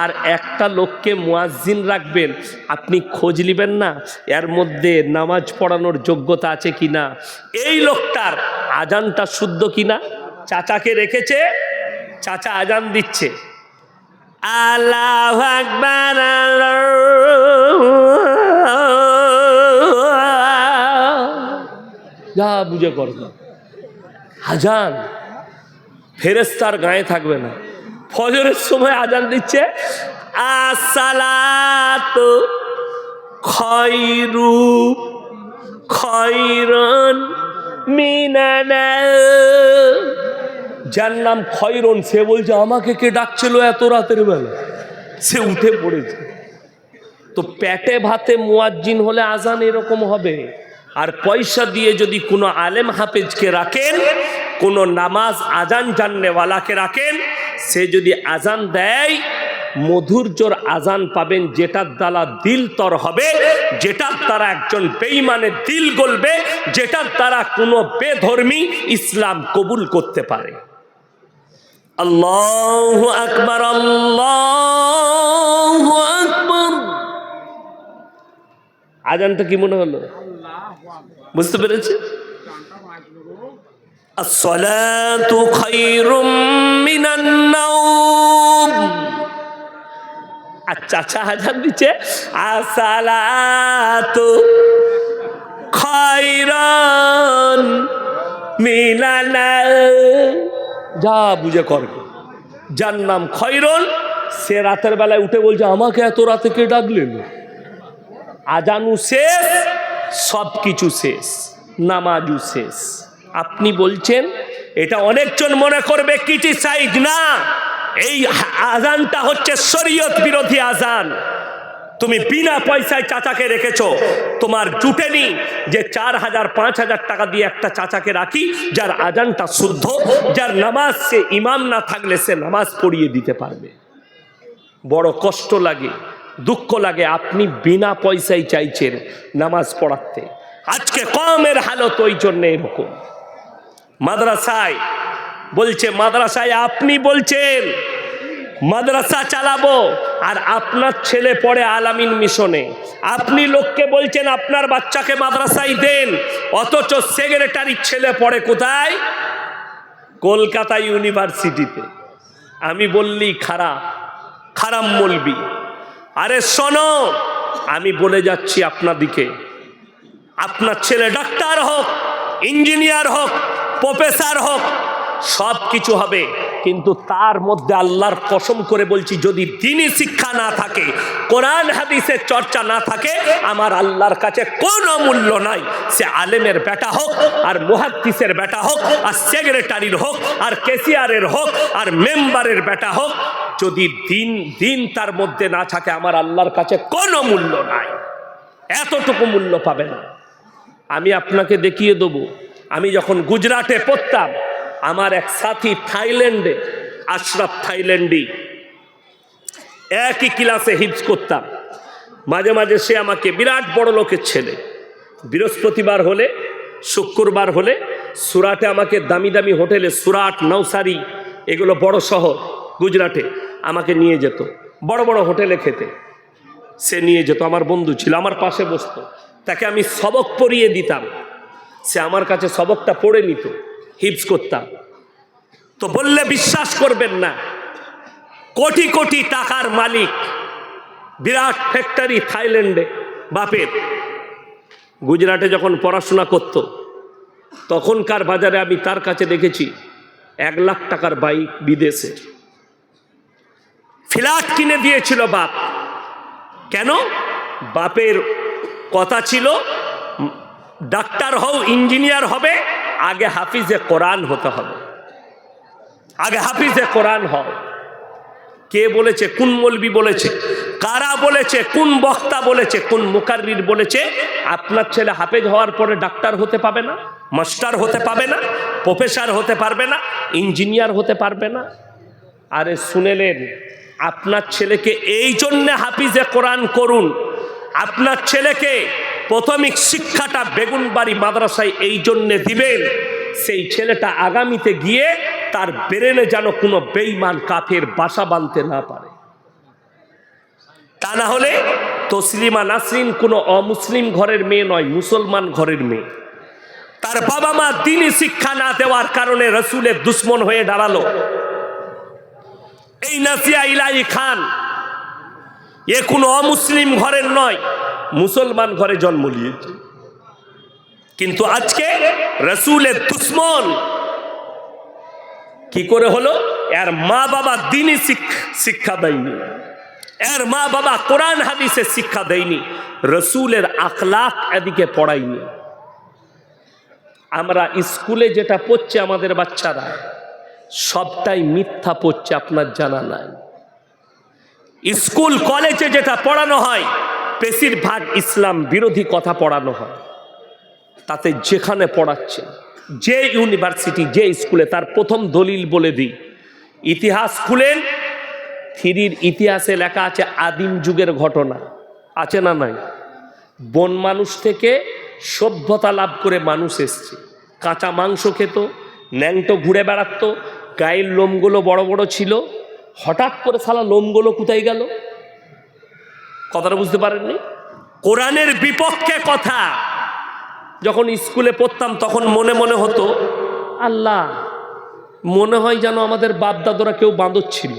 আর একটা লোককে মুয়াজ্জিন রাখবেন, আপনি খোঁজ নেবেন না, এর মধ্যে নামাজ পড়ানোর যোগ্যতা আছে কি না এই লোকটার আজানটা শুদ্ধ কি না চাচাকে রেখেছে, চাচা আজান দিচ্ছে। আল্লাহ আকবার যা বুঝে করবে আজান ফেরেস্তার গায়ে থাকবে না। ফজরের সময় আজান দিচ্ছে, আসসালাত খয়রু খয়রন মিনানা। যার নাম খয়রন সে বলছে, আমাকে কে ডাকছিল এত রাতের বেলা? সে উঠে পড়েছে। তো পেটে ভাতে মুয়াজ্জিন হলে আজান এরকম হবে। আর পয়সা দিয়ে যদি কোনো আলেম হাফেজকে রাখেন, কোনো নামাজ আজান জাননেওয়ালাকে রাখেন সে যদি আজান দেয় মধুর্যর আজান পাবেন, যেটার দ্বারা দিল তর হবে, যেটার দ্বারা একজন বেইমানের দিল গলবে, যেটার দ্বারা কোনো বেধর্মী ইসলাম কবুল করতে পারে। আল্লাহ আকবার আল্লাহ আকবার। আজানটা কি মনে হলো? বুঝতে পেরেছে الصلاة خير من النوم আচ্ছা আচ্ছা হাজার দিচ্ছে আসালাতু খয়রন মিনানা যা বুঝে করবে যার নাম খয়রন সে রাতের বেলায় উঠে বলছে আমাকে এত রাতে কে ডাকলেন আজানু শেষ সব কিছু শেষ নামাজু শেষ আপনি বলছেন, এটা অনেকজন মনে করবে ক্রিটিসাইজ না, এই আজানটা হচ্ছে শরীয়ত বিরোধী আজান তুমি বিনা পয়সায় চাচাকে রেখেছ, তোমার জুটেনি যে চার হাজার, পাঁচ হাজার টাকা দিয়ে একটা চাচাকে রাখি, যার আজানটা শুদ্ধ, যার নামাজ সে ইমাম না থাকলে সে নামাজ পড়িয়ে দিতে পারবে। বড় কষ্ট লাগে, দুঃখ লাগে আপনি বিনা পয়সায় চাইছেন নামাজ পড়াতে। আজকে কমের হালত ওই জন্য এরকম। মাদ্রাসায়। বলছে, মাদ্রাসায় আপনি বলছেন, মাদ্রাসা চালাবো আর আপনার ছেলে পড়ে আলামিন মিশনে। আপনি লোককে বলছেন, আপনার বাচ্চাকে মাদ্রাসায় দেন, অথচ সেক্রেটারির ছেলে পড়ে কোথায়? কলকাতা ইউনিভার্সিটিতে। আমি বললি, খারাপ খারাপ বলবি। আরে, শোনো, আমি বলে যাচ্ছি আপনাদিকে। আপনার ছেলে ডাক্তার হোক, ইঞ্জিনিয়ার হোক প্রফেসর হোক, সব কিছু হবে। কিন্তু তার মধ্যে আল্লাহর কসম করে বলছি, যদি দিনই শিক্ষা না থাকে, কোরআন হাদিসের চর্চা না থাকে, আমার আল্লাহর কাছে কোনো মূল্য নাই। সে আলেমের বেটা হোক, আর মুহাদ্দিসের বেটা হোক, আর সেক্রেটারির হোক, আর কেসিয়ারের হোক, আর মেম্বারের বেটা হোক, যদি দিন দিন তার মধ্যে না থাকে, আমার আল্লাহর কাছে কোনো মূল্য নাই। এতটুকু মূল্য পাবে না আমি আপনাকে দেখিয়ে দেবো। আমি যখন গুজরাটে পড়তাম, আমার এক সাথী থাইল্যান্ডে, আশরাফ থাইল্যান্ডি, একই ক্লাসে হিপস করতাম। মাঝে মাঝে সে আমাকে বিরাট বড় লোকের ছেলে। বৃহস্পতিবার হলে, শুক্রবার হলে, সুরাটে আমাকে দামি দামি হোটেলে সুরাট নৌসারি এগুলো বড় শহর, গুজরাটে আমাকে নিয়ে যেত। বড় বড় হোটেলে খেতে। সে নিয়ে যেত, আমার বন্ধু ছিল, আমার পাশে বসতো। তাকে আমি সবক পড়িয়ে দিতাম। সে আমার কাছে সবকটা পড়ে নিত হিপস করতাম। তো বললে বিশ্বাস করবেন না, কোটি কোটি টাকার মালিক বিরাট ফ্যাক্টরি থাইল্যান্ডে, বাপের। গুজরাটে যখন পড়াশোনা করত, তখনকার বাজারে আমি তার কাছে দেখেছি এক লাখ টাকার বাইক বিদেশে ফ্ল্যাট কিনে দিয়েছিল বাপ। কেন? বাপের কথা ছিল ডাক্তার হও, ইঞ্জিনিয়ার হবে, আগে হাফিজে কোরআন হতে হবে। আগে হাফিজে কোরআন হও। কে বলেছে, কোন মলবি বলেছে, কারা বলেছে, কোন বক্তা বলেছে, কোন মুকাররির বলেছে, আপনার ছেলে হাফেজ হওয়ার পরে ডাক্তার হতে পাবে না, মাস্টার হতে পাবে না, প্রফেসর হতে পারবে না, ইঞ্জিনিয়ার হতে পারবে না। আরে শুনেলেন, আপনার ছেলেকে এই জন্যে হাফিজে কোরআন করুন, আপনার ছেলেকে প্রাথমিক শিক্ষাটা বেগুনবাড়ি মাদ্রাসায় এই জন্যে দিবেন, সেই ছেলেটা আগামীতে গিয়ে তার ব্রেনে যেন কোনো বেইমান কাফের বাসা বাঁধতে না পারে। তা না হলে তসলিমা নাসরিন কোনো অমুসলিম ঘরের মেয়ে নয়, মুসলমান ঘরের মেয়ে। তার বাবা মা দিনই শিক্ষা না দেওয়ার কারণে রসুলের দুশ্মন হয়ে দাঁড়াল। এই নাসিয়া ইলাই খান, এ কোনো অমুসলিম ঘরের নয় মুসলমান ঘরে জন্ম নিয়েছে। কিন্তু আজকে রসুলের দুশ্মন কি করে হলো? এর মা বাবা দিনই শিক্ষা দেয়নি। এর মা বাবা কোরআন হাদিসে শিক্ষা দেয়নি। রসুলের আখলাক এদিকে পড়াইনি আমরা স্কুলে যেটা পড়ছে আমাদের বাচ্চারা, সবটাই মিথ্যা পড়ছে, আপনার জানা নাই। স্কুল, কলেজে যেটা পড়ানো হয় বেশিরভাগ ইসলাম বিরোধী কথা পড়ানো হয়। তাতে যেখানে পড়াচ্ছে, যে ইউনিভার্সিটি, যে স্কুলে তার প্রথম দলিল বলে দিই, ইতিহাস খুলেন, থিরির ইতিহাসে লেখা আছে আদিম যুগের ঘটনা। আছে না নাই? বন মানুষ থেকে সভ্যতা লাভ করে মানুষ এসছে। কাঁচা মাংস খেত, ন্যাংটো ঘুরে বেড়াতো, গায়ের লোমগুলো বড় বড় ছিল। হঠাৎ করে সালা লোমগুলো কোথায় গেল? কথাটা বুঝতে পারেননি? কোরআনের বিপক্ষে কথা। যখন স্কুলে পড়তাম, তখন মনে মনে হতো, আল্লাহ, মনে হয় যেন আমাদের বাপদাদরা কেউ বাঁদর ছিল।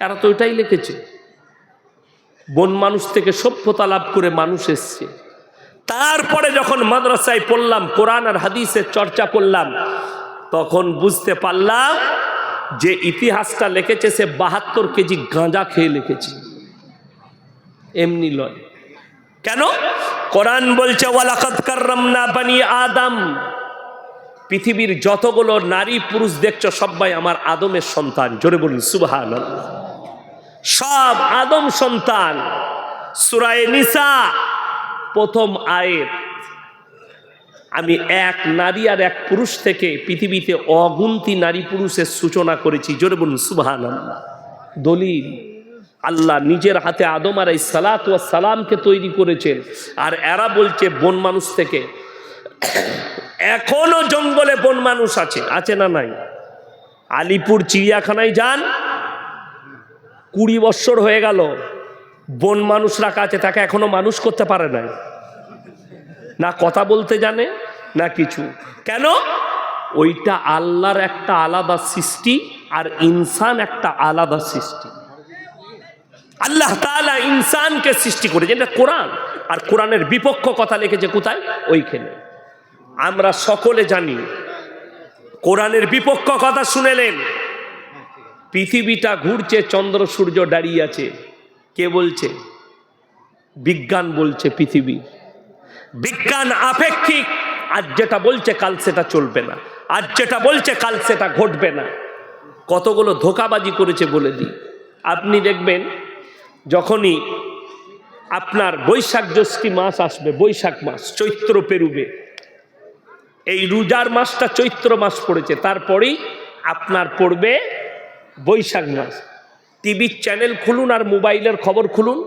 এরা তো ওইটাই লিখেছে। বন মানুষ থেকে সভ্যতা লাভ করে মানুষ এসছে। তারপরে যখন মাদ্রাসায় পড়লাম, কোরআন আর হাদিসের চর্চা করলাম, তখন বুঝতে পারলাম যে ইতিহাসটা লিখেছে সে বাহাত্তর কেজি গাঁজা খেয়ে লিখেছে। এমনি লয়। কেন? কোরআন বলছে ওয়ালাকাত কাররামনা বানি আদম। পৃথিবীর যতগুলো নারী পুরুষ দেখছ, সবাই আমার আদমের সন্তান। জোরে বলুন সুবহান সব আদম সন্তান। সুরায় নিসা, প্রথম আয়েত। আমি এক নারী আর এক পুরুষ থেকে পৃথিবীতে অগুন্তি নারী পুরুষের সূচনা করেছি। জোরে বলুন সুবহান দলিল। আল্লাহ নিজের হাতে আদম আর এই সালাত ও সালামকে তৈরি করেছেন। আর এরা বলছে, বন মানুষ থেকে। এখনও জঙ্গলে বন মানুষ আছে। আছে না নাই? আলিপুর চিড়িয়াখানায় যান। কুড়ি বৎসর হয়ে গেল। বন মানুষ রাখা আছে, তাকে এখনও মানুষ করতে পারে নাই। না কথা বলতে জানে, না কিছু। কেন? ওইটা আল্লাহর একটা আলাদা সৃষ্টি আর ইনসান একটা আলাদা সৃষ্টি। আল্লাহ তাআলা ইনসানকে সৃষ্টি করেছে। এটা কোরআন। আর কোরআনের বিপক্ষ কথা লিখেছে কোথায়? ওইখানে। আমরা সকলে জানি, কোরআনের বিপক্ষ কথা শুনেলেন। পৃথিবীটা ঘুরছে, চন্দ্র, সূর্য দাঁড়িয়ে আছে। কে বলছে? বিজ্ঞান বলছে পৃথিবী। বিজ্ঞান আপেক্ষিক। আজ যেটা বলছে কাল সেটা চলবে না। আজ যেটা বলছে কাল সেটা ঘটবে না। কতগুলো ধোকাবাজি করেছে বলে দিই। আপনি দেখবেন যখনই আপনার বৈশাখ জ্যৈষ্ঠী মাস আসবে, বৈশাখ মাস, চৈত্র পেরুবে, এই রোজার মাসটা চৈত্র মাস পড়েছে, তারপরেই আপনার পড়বে বৈশাখ মাস। টিভির চ্যানেল খুলুন আর মোবাইলের খবর খুলুন,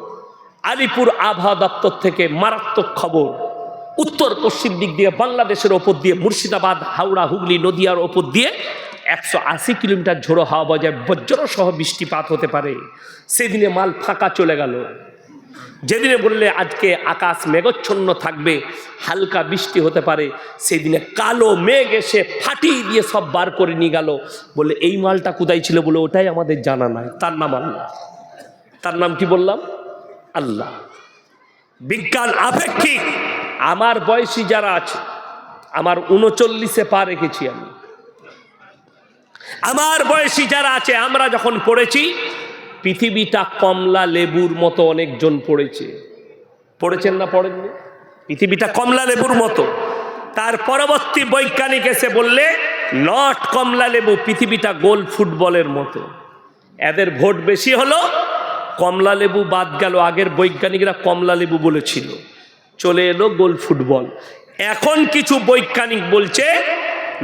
আলিপুর আবহাওয়া দপ্তর থেকে মারাত্মক খবর। উত্তর পশ্চিম দিক দিয়ে, বাংলাদেশের ওপর দিয়ে, মুর্শিদাবাদ, হাওড়া, হুগলি, নদিয়ার ওপর দিয়ে একশো আশি কিলোমিটার ঝোড়ো হাওয়া বজায় বজ্র সহ বৃষ্টিপাত হতে পারে। সেদিনে মাল ফাঁকা চলে গেল। যেদিনে বললে আজকে আকাশ মেঘচ্ছন্ন থাকবে, হালকা বৃষ্টি হতে পারে। সেদিনে কালো মেঘ এসে ফাটিয়ে দিয়ে সব বার করে নিয়ে গেল। বলে এই মালটা কোথায় ছিল? বলে, ওটাই আমাদের জানা নাই। তার নাম আল্লাহ। তার নাম কি বললাম? আল্লাহ। বিজ্ঞান আপেক্ষিক। আমার বয়সী যারা আছে, আমার উনচল্লিশে পা রেখেছি আমি। আমার বয়সী যারা আছে, আমরা যখন পড়েছি, পৃথিবীটা কমলা লেবুর মতো অনেকজন পড়েছে। পড়েছেন না পড়েননি? পৃথিবীটা কমলা লেবুর মতো। তার পরবর্তী বৈজ্ঞানিক এসে বললে, নট কমলা লেবু, পৃথিবীটা গোল ফুটবলের মতো। এদের ভোট বেশি হলো, কমলা লেবু বাদ গেল, আগের বৈজ্ঞানিকরা কমলা লেবু বলেছিল। চলে এলো গোল ফুটবল। এখন কিছু বৈজ্ঞানিক বলছে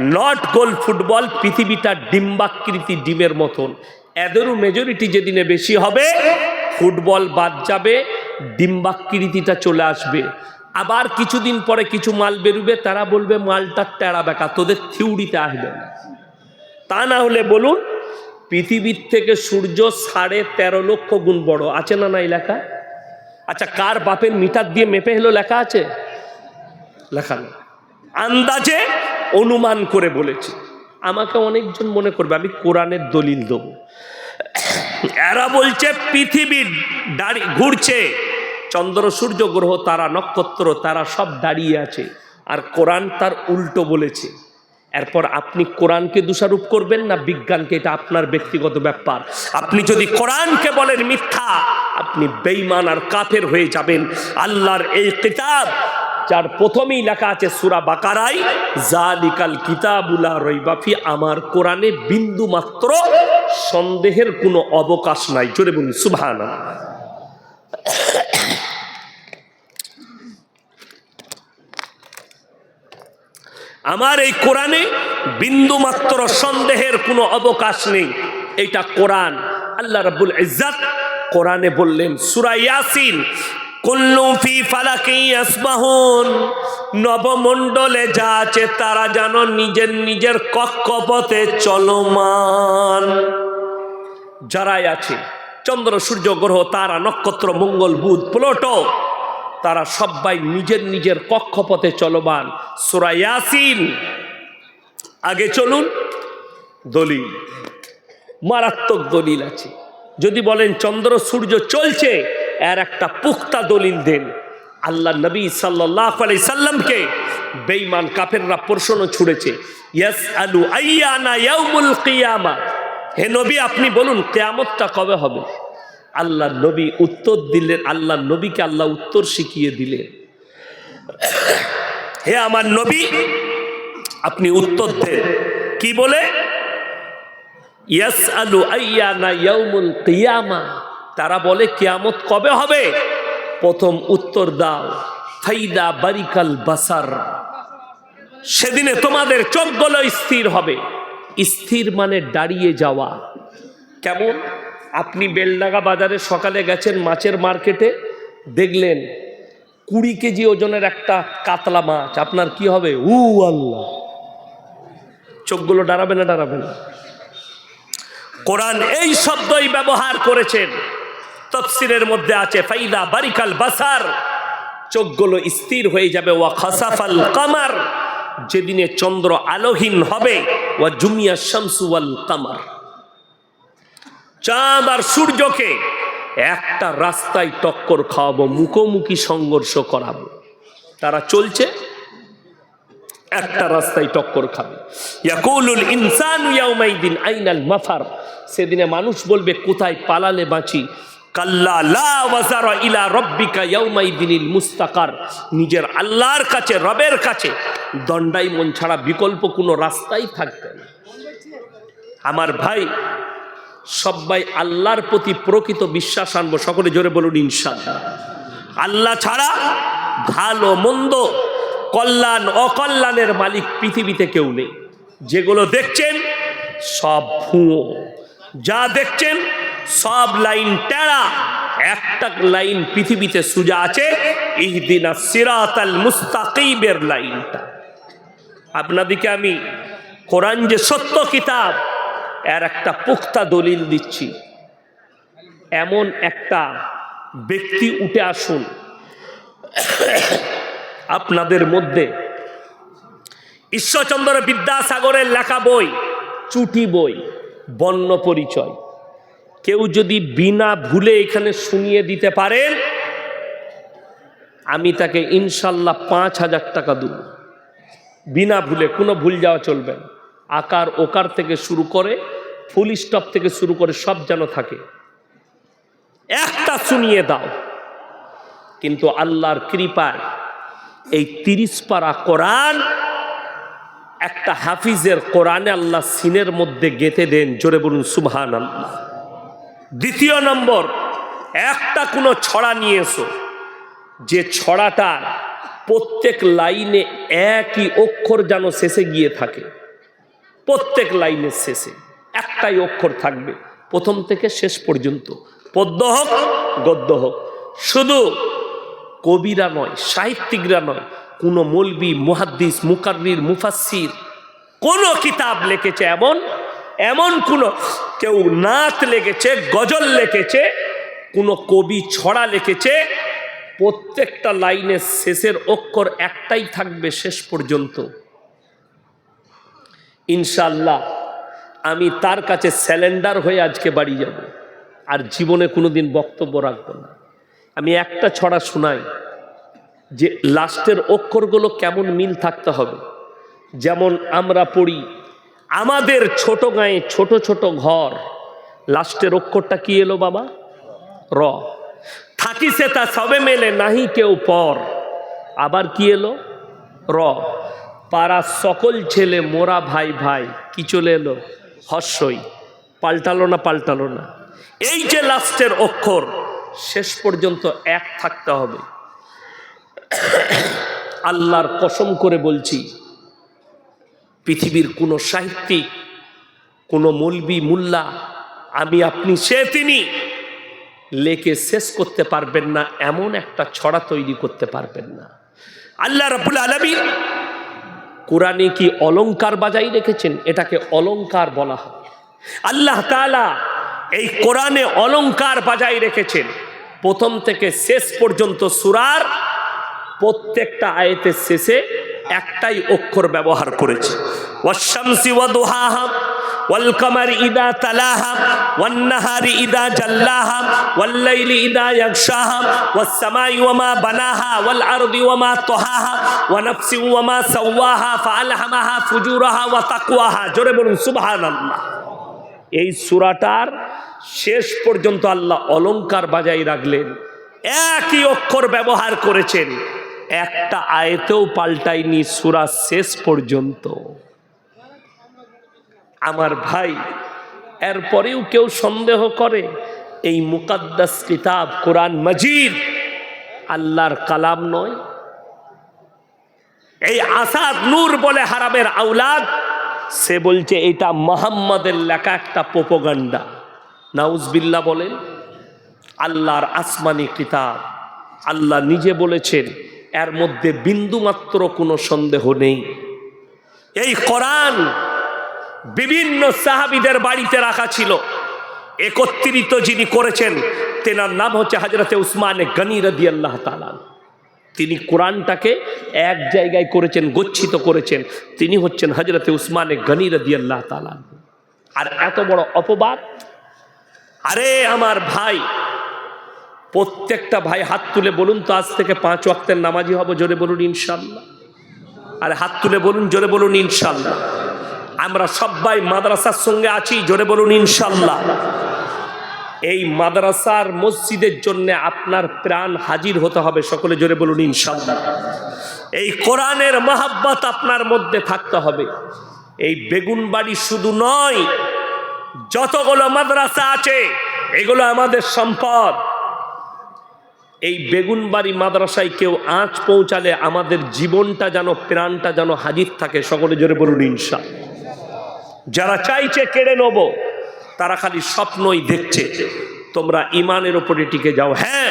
নট গোল ফুটবল পৃথিবীটা ডিম্বাকৃতি ডিমের মতন। এদেরও মেজরিটি যেদিনে বেশি হবে, ফুটবল বাদ যাবে, ডিম্বাকৃতিটা চলে আসবে। আবার কিছুদিন পরে কিছু মাল বেরোবে, তারা বলবে, মালটা টেরা বেকা, তোদের থিউরিতে আসবে না। তা না হলে বলুন, পৃথিবীর থেকে সূর্য সাড়ে তেরো লক্ষ গুণ বড়। আছে না নাই লেখা? আচ্ছা কার বাপের মিটার দিয়ে মেপে হলো লেখা আছে? লেখা আন্দাজে অনুমান করে বলেছি। আমাকে অনেকজন মনে করবে, আমি কোরআনের দলিল দেবো। এরা বলছে পৃথিবীর দাঁড়িয়ে ঘুরছে। চন্দ্র, সূর্য, গ্রহ, তারা নক্ষত্র, তারা সব দাঁড়িয়ে আছে। আর কোরআন তার উল্টো বলেছে। এরপর আপনি কোরআনকে দোষারোপ করবেন না, বিজ্ঞানকে? এটা আপনার ব্যক্তিগত ব্যাপার। আপনি যদি কোরআনকে বলেন মিথ্যা, আপনি বেইমান আর কাফের হয়ে যাবেন। আল্লাহর এই কিতাব যার প্রথমেই লেখা আছে সুরা বাকারাই জালিকাল কিতাবুলা রইবাফি আমার কোরআনে বিন্দু মাত্র সন্দেহের কোনো অবকাশ নাই। জোরে বলুন সুবহানা আমার এই কোরআনে বিন্দু মাত্র সন্দেহের কোনো অবকাশ নেই। এটা কোরআন। আল্লাহ রাবুল ইজাত কোরআনে বললেন, সূরা ইয়াসিন কুল্লু ফি ফালাকি ইয়াসবাহুন নবমণ্ডলে যা আছে তারা যেন নিজের নিজের কক্ষপথে চলমান। যারাই আছে, চন্দ্র, সূর্য, গ্রহ, তারা, নক্ষত্র, মঙ্গল, বুধ, প্লুটো, তারা সবাই নিজের নিজের কক্ষপথে চলমান। সূরা ইয়াসিন। আগে চলুন, দলিল। মারাত্মক দলিল আছে। যদি বলেন, চন্দ্র, সূর্য চলছে এর একটা পুক্তা দলিল দেন। আল্লাহ নবী সাল্লাহ আলাই সাল্লামকে বেঈমান কাফেররা প্রশ্ন ছুড়েছে ইয়াস আলু আইয়ানা কিয়ামা? হে নবী, আপনি বলুন, কেয়ামতটা কবে হবে? আল্লাহ নবী উত্তর দিলেন, আল্লাহ নবীকে আল্লাহ উত্তর শিখিয়ে দিলেন। হে আমার নবী, আপনি উত্তর দেন। কি বলে? ইয়াস আলু আইয়ানা ইয়াউমুল তারা বলে, কেয়ামত কবে হবে? প্রথম উত্তর দাও, ফাইদা বারিকাল বাসার। সেদিনে তোমাদের চোখগুলো স্থির হবে। স্থির মানে দাঁড়িয়ে যাওয়া। কেমন? আপনি বেলডাঙ্গা বাজারে সকালে গেছেন মাছের মার্কেটে, দেখলেন কুড়ি কেজি ওজনের একটা কাতলা মাছ। আপনার কি হবে? উ আল্লাহ! চোখগুলো দাঁড়াবে না দাঁড়াবে না। কোরআন এই শব্দই ব্যবহার করেছেন। তফসিরের মধ্যে আছে, ফাইদা বারিকাল বাসার, চোখগুলো স্থির হয়ে যাবে, ওয়া খাসাফাল কামার, যেদিনে চন্দ্র আলোহীন হবে, ওয়া জুমিয়া শামসু ওয়াল কামার। চাঁদ আর সূর্যকে একটা রাস্তায় টক্কর খাওয়াবো, মুখোমুখি সংঘর্ষ করাবো। তারা চলছে, একটা রাস্তায় টক্কর খাবে। ইয়াকুলুল ইনসানু ইয়াউমাইদিন আইনাল মাফার। সেদিনে মানুষ বলবে, কোথায় পালালে বাঁচি? ইলা রব্বিকা ইয়াউমাইদিনিল মুস্তাকার। নিজের আল্লাহর কাছে, রবের কাছে দণ্ডাই মন ছাড়া বিকল্প কোনো রাস্তাই থাকবে না। আমার ভাই, সবাই আল্লাহর প্রতি প্রকৃত বিশ্বাস আনব, সকলে জোরে বলুন ইনশাল্লাহ আল্লাহ ছাড়া ভালো মন্দ কল্যাণ, অকল্যাণের মালিক পৃথিবীতে কেউ নেই। যেগুলো দেখছেন, সব ভুয়ো। যা দেখছেন সব লাইন টেরা, একটা লাইন পৃথিবীতে সুজা আছে, ইহদিনা সিরাত মুস্তাকিবের লাইনটা। আপনাদিকে আমি কোরআন যে সত্য কিতাব, এর একটা পুক্তা দলিল দিচ্ছি। এমন একটা ব্যক্তি উঠে আসুন, আপনাদের মধ্যে ঈশ্বরচন্দ্র বিদ্যাসাগরের লেখা বই, চুটি বই, বর্ণ পরিচয়। কেউ যদি বিনা ভুলে এখানে শুনিয়ে দিতে পারেন, আমি তাকে ইনশাল্লাহ পাঁচ হাজার টাকা দেব। বিনা ভুলে, কোনো ভুল যাওয়া চলবে না। আকার ওকার থেকে শুরু করে, ফুল স্টপ থেকে শুরু করে সব যেন থাকে। একটা শুনিয়ে দাও। কিন্তু আল্লাহর কৃপায় এই তিরিশ পারা কোরআন, একটা হাফিজের কোরআনে আল্লাহ সিনের মধ্যে গেঁথে দেন, জোরে বলুন সুবহান আল্লাহ দ্বিতীয় নম্বর, একটা কোনো ছড়া নিয়ে এসো। যে ছড়াটা প্রত্যেক লাইনে একই অক্ষর যেন শেষে গিয়ে থাকে। প্রত্যেক লাইনের শেষে একটাই অক্ষর থাকবে। প্রথম থেকে শেষ পর্যন্ত। পদ্য হোক, গদ্য হোক। শুধু কবিরা নয়, সাহিত্যিকরা নয়, কোনো মলবি, মুহাদ্দিস, মুকাররির মুফাসির কোনো কিতাব লিখেছে এমন এমন কোনো কেউ নাত লেগেছে গজল লিখেছে, কোনো কবি ছড়া লিখেছে, প্রত্যেকটা লাইনের শেষের অক্ষর একটাই থাকবে শেষ পর্যন্ত। ইনশাল্লাহ আমি তার কাছে স্যালেন্ডার হয়ে আজকে বাড়ি যাব, আর জীবনে কোনো দিন বক্তব্য রাখব না। আমি একটা ছড়া শোনাই, যে লাস্টের অক্ষরগুলো কেমন মিল থাকতে হবে। যেমন আমরা পড়ি আমাদের ছোট গায়ে ছোট ছোট ঘর। লাস্টের অক্ষরটা কি এলো বাবা? র। থাকি সে তা সবে মেলে, নাহি কেউ পর। আবার কি এলো? র। পাড়া সকল ছেলে, মোরা ভাই ভাই, কি চলে এলো? হর্ষই। পাল্টালো না পাল্টালো না। এই যে লাস্টের অক্ষর, শেষ পর্যন্ত এক থাকতে হবে। আল্লাহর কসম করে বলছি পৃথিবীর কোনো সাহিত্যিক, কোনো মলবি মুল্লা, আমি, আপনি, সে, তিনি লেকে শেষ করতে পারবেন না, এমন একটা ছড়া তৈরি করতে পারবেন না। আল্লাহ রাবুল আলমী কোরআনে কি অলঙ্কার বাজাই রেখেছেন? এটাকে অলংকার বলা হয়। আল্লাহ তাআলা এই কোরআনে অলঙ্কার বাজাই রেখেছেন। প্রথম থেকে শেষ পর্যন্ত সুরার প্রত্যেকটা আয়তের শেষে একটাই অক্ষর ব্যবহার করেছে। ওয়াশামসি ওয়াদুহাহা والقمر إذا تلاها والنهار إذا جلاها والليل إذا يغشاها والسماء وما بناها والأرض وما طحاها ونفس وما سواها فألهمها فجورها وتقواها জোরে বলুন সুবহানাল্লাহ এই সূরাটার শেষ পর্যন্ত আল্লাহ অলংকার বাজাই রাখলেন একই অক্ষর ব্যবহার করেছেন একটা আয়তেও পাল্টায়নি সূরা শেষ পর্যন্ত আমার ভাই, এরপরেও কেউ সন্দেহ করে, এই মুকাদ্দাস কিতাব কোরআন মজিদ আল্লাহর কালাম নয়। এই আসাদ নূর বলে হারামের আউলাদ সে বলছে এটা মোহাম্মদের লেখা একটা পোপোগান্ডা নাউজবিল্লা বলেন, আল্লাহর আসমানি কিতাব, আল্লাহ নিজে বলেছেন, এর মধ্যে বিন্দুমাত্র কোনো সন্দেহ নেই। এই কোরআন বিভিন্ন সাহাবিদের বাড়িতে রাখা ছিল। একত্রিত যিনি করেছেন, তেনার নাম হচ্ছে হাজরতে উসমানে গনি রদি আল্লাহ তালান তিনি কোরআনটাকে এক জায়গায় করেছেন, গচ্ছিত করেছেন। তিনি হচ্ছেন হজরতে উসমানে গনি রদি আল্লাহ তালান আর এত বড় অপবাদ? আরে আমার ভাই, প্রত্যেকটা ভাই হাত তুলে বলুন তো, আজ থেকে পাঁচ ওয়াক্তের নামাজি হব, জোরে বলুন ইনশাল্লাহ। আরে হাত তুলে বলুন, জোরে বলুন ইনশাল্লাহ। আমরা সবাই মাদ্রাসার সঙ্গে আছি, জোরে বলুন ইনশাল্লাহ। এই মাদ্রাসার মসজিদের জন্য আপনার প্রাণ হাজির হতে হবে, সকলে জোরে বলুন ইনশাল্লাহ। এই কোরআনের মহাব্বত আপনার মধ্যে থাকতে হবে। এই বেগুন বাড়ি শুধু নয়, যতগুলো মাদ্রাসা আছে, এগুলো আমাদের সম্পদ। এই বেগুনবাড়ি মাদ্রাসায় কেউ আঁচ পৌঁছালে আমাদের জীবনটা যেন, প্রাণটা যেন হাজির থাকে, সকলে জোরে বলুন ইনশাল্লাহ। যারা চাইছে কেড়ে নেব, তারা খালি স্বপ্নই দেখছে। তোমরা ইমানের ওপরে টিকে যাও। হ্যাঁ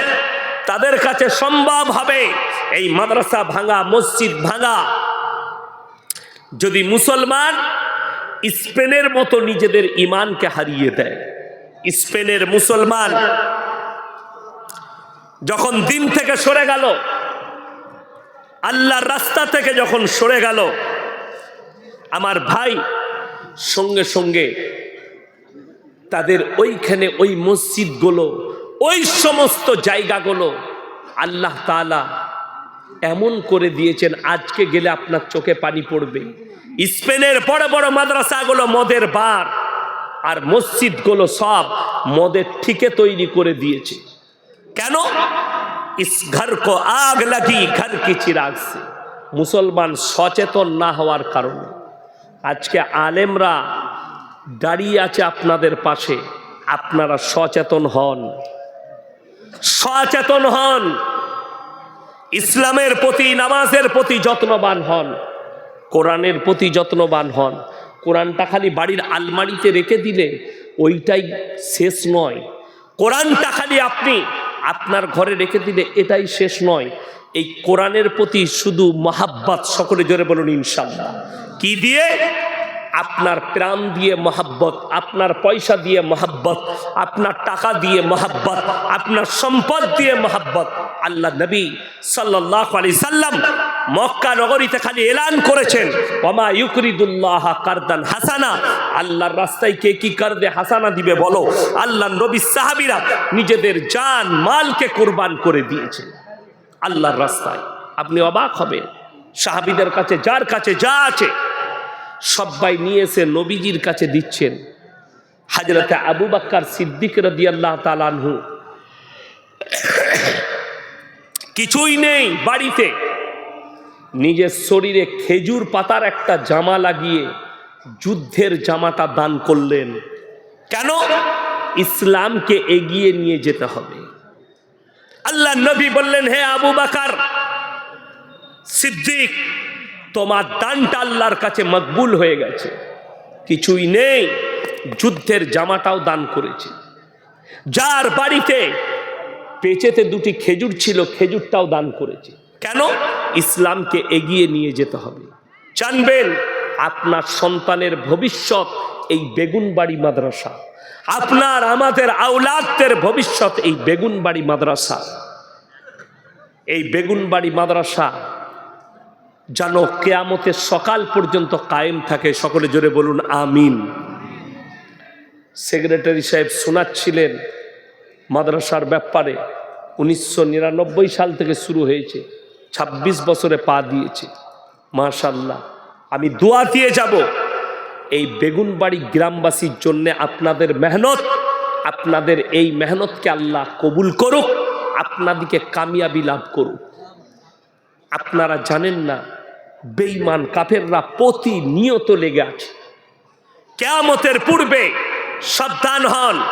তাদের কাছে সম্ভব হবে এই মাদ্রাসা ভাঙা, মসজিদ ভাঙা। যদি মুসলমান স্পেনের মতো নিজেদের ইমানকে হারিয়ে দেয়, স্পেনের মুসলমান যখন দিন থেকে সরে গেল, আল্লাহর রাস্তা থেকে যখন সরে গেল, আমার ভাই সঙ্গে সঙ্গে তাদের ওইখানে ওই মসজিদগুলো, ওই সমস্ত জায়গাগুলো আল্লাহ তালা এমন করে দিয়েছেন, আজকে গেলে আপনার চোখে পানি পড়বে। স্পেনের বড় বড় মাদ্রাসাগুলো মদের বার, আর মসজিদগুলো সব মদের ঠিকে তৈরি করে দিয়েছে। কেন? ইস, ঘর কো আগ লাগি, ঘর কি চিরাগ সে। মুসলমান সচেতন না হওয়ার কারণে। আজকে আলেমরা দাঁড়িয়ে আছে আপনাদের পাশে। আপনারা সচেতন হন। সচেতন হন। ইসলামের প্রতি, নামাজের প্রতি যত্নবান হন। কোরআনের প্রতি যত্নবান হন। কোরআনটা খালি বাড়ির আলমারিতে রেখে দিলে ওইটাই শেষ নয়। কোরআনটা খালি আপনি আপনার ঘরে রেখে দিলে এটাই শেষ নয়। এই কোরআনের প্রতি শুধু মহাব্বাত, সকলে জোরে বলুন ইনশাল্লাহ। কি দিয়ে? আপনার প্রাণ দিয়ে মহাব্বত, আপনার পয়সা দিয়ে মহাব্বত, আপনার টাকা দিয়ে মহাব্বত, আপনার সম্পদ দিয়ে মহাব্বত। আল্লাহ নবী সাল্লাহ আলি সাল্লাম মক্কা নগরীতে খালি এলান করেছেন। ওমা ইউকরিদুল্লাহ কারদান হাসানা। আল্লাহর রাস্তায় কে কি কারদে হাসানা দিবে বলো? আল্লাহ নবী সাহাবিরা নিজেদের জান, মালকে কোরবান করে দিয়েছে। আল্লাহর রাস্তায়। আপনি অবাক হবেন। সাহাবিদের কাছে, যার কাছে যা আছে সবাই নিয়ে এসে নবীজির কাছে দিচ্ছেন। হাজরতে আবু বাক্কার সিদ্দিক রদি আল্লাহ তালানহু কিছুই নেই বাড়িতে। নিজের শরীরে খেজুর পাতার একটা জামা লাগিয়ে যুদ্ধের জামাটা দান করলেন। কেন? ইসলামকে এগিয়ে নিয়ে যেতে হবে। আল্লাহ নবী বললেন, হে আবু বাকার, সিদ্দিক তোমার দানটা আল্লাহর কাছে মকবুল হয়ে গেছে। কিছুই নেই। যুদ্ধের জামাটাও দান করেছে। যার বাড়িতে পেঁচেতে দুটি খেজুর ছিল, খেজুরটাও দান করেছে। কেন? ইসলামকে এগিয়ে নিয়ে যেতে হবে। জানবেন, আপনার সন্তানের ভবিষ্যৎ এই বেগুনবাড়ি মাদ্রাসা। আপনার আমাদের আউলাদদের ভবিষ্যৎ এই বেগুনবাড়ি মাদ্রাসা। এই বেগুনবাড়ি মাদ্রাসা যেন কেয়ামতের সকাল পর্যন্ত কায়েম থাকে। সকলে জোরে বলুন, আমিন। সেক্রেটারি সাহেব শোনাচ্ছিলেন মাদ্রাসার ব্যাপারে। উনিশশো নিরানব্বই সাল থেকে শুরু হয়েছে ২৬ বছরে পা দিয়েছে। মাশাল্লাহ আমি দোয়া দিয়ে যাব। এই বেগুনবাড়ি গ্রামবাসীর জন্য আপনাদের মেহনত, আপনাদের এই মেহনতকে আল্লাহ কবুল করুক, আপনাদিকে কামিয়াবি লাভ করুক। আপনারা জানেন না বেঈমান কাফেররা প্রতিনিয়ত লেগে আছে। কেয়ামতের পূর্বে সাবধান হন।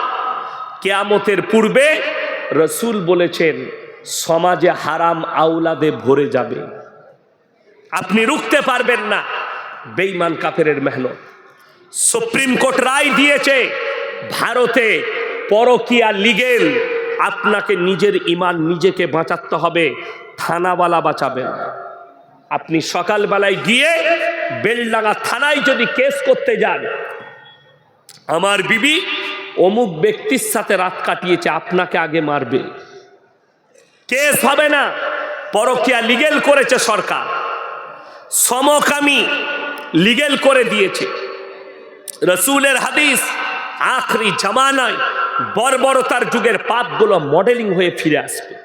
কেয়ামতের পূর্বে রসুল বলেছেন, সমাজে হারাম আউলাদে ভরে যাবে। আপনি রুখতে পারবেন না, বেঈমান কাফেরের মেহনত। সুপ্রিম কোর্ট রায় দিয়েছে, ভারতে পরকিয়া লিগেল, আপনাকে নিজের ইমান নিজেকে বাঁচাতে হবে, থানাওয়ালা বাঁচাবে না আপনি সকালবেলায় গিয়ে বেলডাঙ্গা থানায় যদি কেস করতে যান, আমার বিবি অমুক ব্যক্তির সাথে রাত কাটিয়েছে, আপনাকে আগে মারবে। কেস হবে না, পরকিয়া লিগেল করেছে সরকার। সমকামী লিগেল করে দিয়েছে। রসুলের হাদিস আখরি জামানায় বর্বরতার যুগের পাপগুলো মডেলিং হয়ে ফিরে আসবে।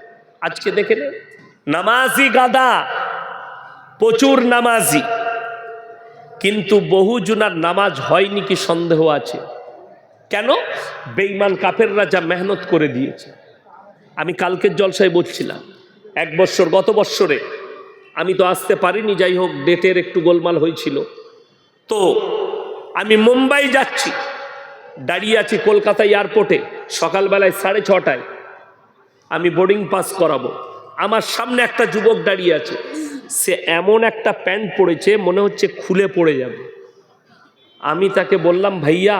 আজকে দেখে নামাজি গাদা প্রচুর নামাজি। কিন্তু বহু জুনার নামাজ হয়নি কি সন্দেহ আছে? কেন? বেইমান কাফেররা যা মেহনত করে দিয়েছে। আমি কালকের জলসায় বলছিলাম, এক বৎসর, গত বৎসরে আমি তো আসতে পারিনি, যাই হোক, ডেটের একটু গোলমাল হয়েছিল। তো আমি মুম্বাই যাচ্ছি, দাঁড়িয়ে আছি কলকাতা এয়ারপোর্টে, সকালবেলায় সাড়ে ছটায়। আমি বোর্ডিং পাস করাবো। আমার সামনে একটা যুবক দাঁড়িয়ে আছে। সে এমন একটা প্যান্ট পড়েছে মনে হচ্ছে খুলে পড়ে যাবে। আমি তাকে বললাম, ভাইয়া,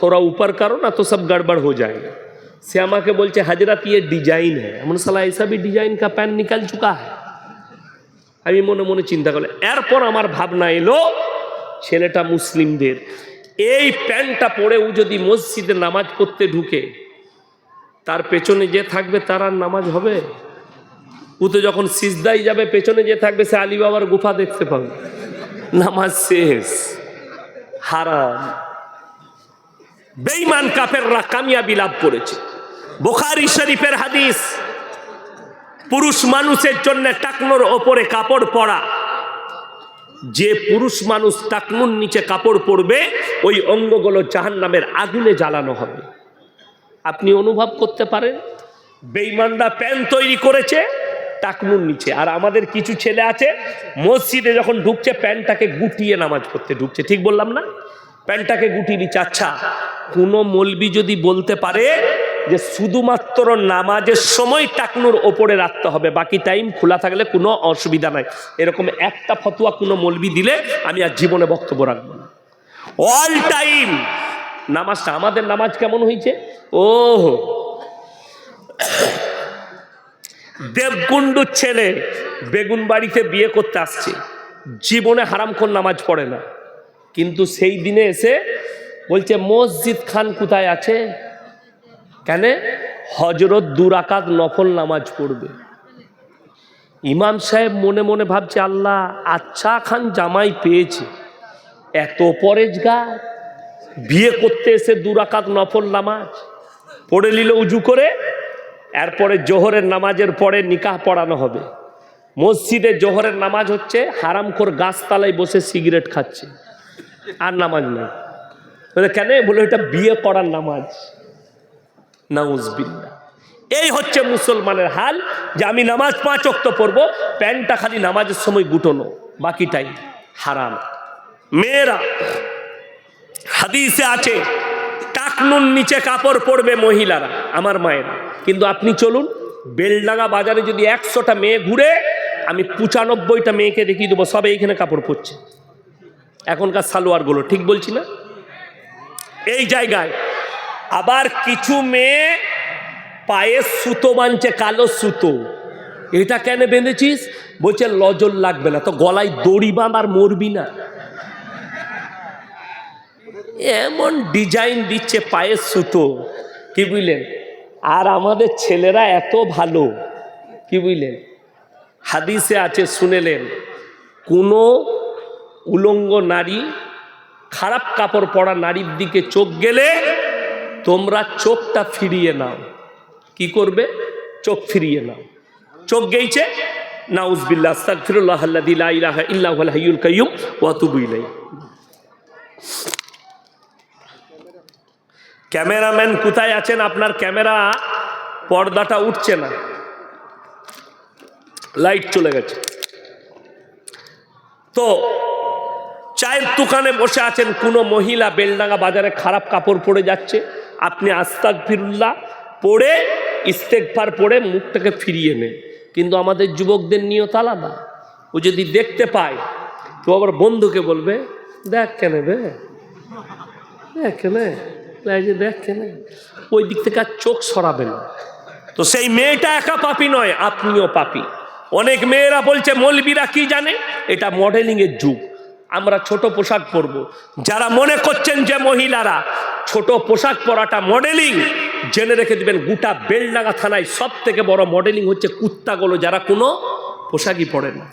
তোরা উপার কারও না, তো সব গড়বড় হয়ে যায়। সে আমাকে বলছে, হাজরা ইয়ে ডিজাইন হ্যাঁ আমার সালা এসবই ডিজাইন কা প্যান্ট নিকাল চুকা হ্যাঁ আমি মনে মনে চিন্তা করলাম, এরপর আমার ভাবনা এলো, ছেলেটা মুসলিমদের, এই প্যান্টটা পরে ও যদি মসজিদে নামাজ পড়তে ঢুকে, তার পেছনে যে থাকবে তার আর নামাজ হবে? ও তো যখন সিজদাই যাবে, পেছনে যে থাকবে, সে আলী বাবার গুফা দেখতে পাবে। নামাজ শেষ। হারাম। বেঈমান কাফেররা কামিয়াবি লাভ করেছে। বোখারি শরীফের হাদিস, পুরুষ মানুষের জন্য টাকনোর ওপরে কাপড় পরা। যে পুরুষ মানুষ টাকনুর নিচে কাপড় পরবে, ওই অঙ্গগুলো জাহান নামের আগুনে জ্বালানো হবে। আপনি অনুভব করতে পারেন বেইমানরা প্যান তৈরি করেছে টাকনুর নিচে। আর আমাদের কিছু ছেলে আছে, মসজিদে যখন ঢুকছে, প্যান্টটাকে গুটিয়ে নামাজ পড়তে ঢুকছে। ঠিক বললাম না? প্যান্টটাকে গুটিয়ে নিচ্ছে। আচ্ছা কোনো মলবি যদি বলতে পারে যে শুধুমাত্র নামাজের সময় টাকনুর ওপরে রাখতে হবে, বাকি টাইম খোলা থাকলে কোনো অসুবিধা নাই। এরকম একটা ফতুয়া কোনো মলবি দিলে আমি আর জীবনে বক্তব্য রাখব না। অল টাইম নামাজটা আমাদের নামাজ কেমন হয়েছে? ও দেবগুন্ডুর ছেলে বেগুন বাড়িতে বিয়ে করতে আসছে। জীবনে হারামখোর নামাজ পড়ে না। কিন্তু সেই দিনে এসে বলছে, মসজিদ খান কোথায় আছে? কেন? হজরত দুরাকাত নফল নামাজ পড়বে। ইমাম সাহেব মনে মনে ভাবছে, আল্লাহ আচ্ছা খান জামাই পেয়েছে। এত পরেজগা বিয়ে করতে এসে দুরাকাত নফল নামাজ। পড়ে নিল উজু করে এরপরে জোহরের নামাজের পরে নিকাহ পড়ানো হবে। মসজিদে জোহরের নামাজ হচ্ছে, হারামখোর গাছতলায় বসে সিগারেট খাচ্ছে। আর নামাজ নেই। কেন? বলে এটা বিয়ে করার নামাজ। নাউজবিল্লা এই হচ্ছে মুসলমানের হাল, যে আমি নামাজ পাঁচ অক্ত পড়ব, প্যান্টটা খালি নামাজের সময় গুটোনো, বাকিটাই হারাম। মেয়েরা, হাদিসে আছে টাকনুন নিচে কাপড় পরবে মহিলারা, আমার মায়েরা। কিন্তু আপনি চলুন, বেলডাঙ্গা বাজারে যদি একশোটা মেয়ে ঘুরে, আমি পঁচানব্বইটা মেয়েকে দেখিয়ে দেবো, সবে এইখানে কাপড় পরছে। এখনকার সালোয়ারগুলো, ঠিক বলছি না? এই জায়গায় আবার কিছু মেয়ে পায়ে সুতো বানছে, কালো সুতো। এটা কেন বেঁধেছিস? বলছে, লজল লাগবে না। তো গলায় দড়ি বাঁধ আর মরবি না। এমন ডিজাইন দিচ্ছে পায়ের সুতো। কি বুঝলেন? আর আমাদের ছেলেরা এত ভালো, কি বুঝলেন? হাদিসে আছে, শুনেলেন, কোনো উলঙ্গ নারী খারাপ কাপড় পরা নারীর দিকে চোখ গেলে তোমরা চোখটা ফিরিয়ে নাও। কি করবে? চোখ ফিরিয়ে নাও। চোখ গেইছে? নাউজবিল্লা আস্তাগফিরুল্লাহ আল্লাযী লা ইলাহা ইল্লা হুয়াল ক্যামেরাম্যান কোথায় আছেন? আপনার ক্যামেরা পর্দাটা উঠছে না। লাইট চলে গেছে। তো চায়ের দোকানে বসে আছেন, কোনো মহিলা বেলডাঙ্গা বাজারে খারাপ কাপড় পরে যাচ্ছে। আপনি আস্তাক ফিরুল্লাহ পরে ইস্তেকফার পরে মুখটাকে ফিরিয়ে নেন। কিন্তু আমাদের যুবকদের নিয়ত আলাদা। ও যদি দেখতে পায়, তো আবার বন্ধুকে বলবে, দেখ কেন রে? দেখ কেন? যে দেখ কেন ওই দিক থেকে আর চোখ সরাবে না। তো সেই মেয়েটা একা পাপি নয়, আপনিও পাপি। অনেক মেয়েরা বলছে, মলবিরা কি জানে? এটা মডেলিংয়ের যুগ। আমরা ছোট পোশাক পরব। যারা মনে করছেন যে মহিলারা, ছোট পোশাক পরাটা মডেলিং জেনে রেখে দেবেন, গোটা বেলডাঙ্গা থানায় সব থেকে বড় মডেলিং হচ্ছে কুত্তাগুলো, যারা কোনো পোশাকই পরে না।